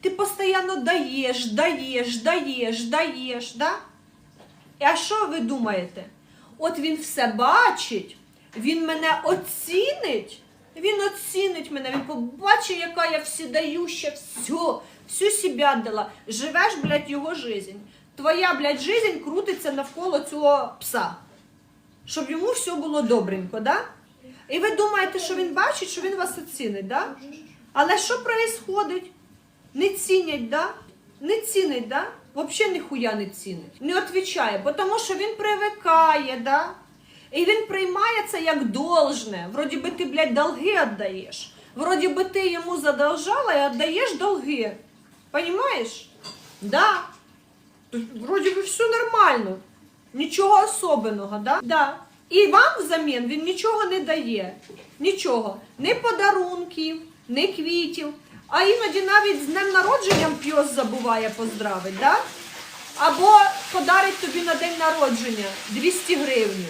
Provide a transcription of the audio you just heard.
Ти постійно даєш, даєш, даєш, даєш, да? А що ви думаєте? От він все бачить, він мене оцінить, він оцінить мене, він побачить, яка я всідающа, все, всю себя дала. Живеш, блядь, його жизнь. Твоя, блядь, жизнь крутиться навколо цього пса. Щоб йому все було добренько, да? І ви думаєте, що він бачить, що він вас оцінить, да? Але що происходить? Не цінять, да? Не цінить, да? Взагалі ніхуя не цінить. Не відповідає, тому що він привикає, да? І він приймає це як должне. Вроді би ти, блядь, долги віддаєш. Вроді би ти йому задолжала і віддаєш долги. Понимаєш? Да. Вроді би все нормально. Нічого особливого, да? Да. І вам взамін він нічого не дає. Нічого. Ні подарунків, ні квітів. А іноді навіть з днем народженням п'єс забуває поздравити, да? Або подарить тобі на день народження 200 гривень.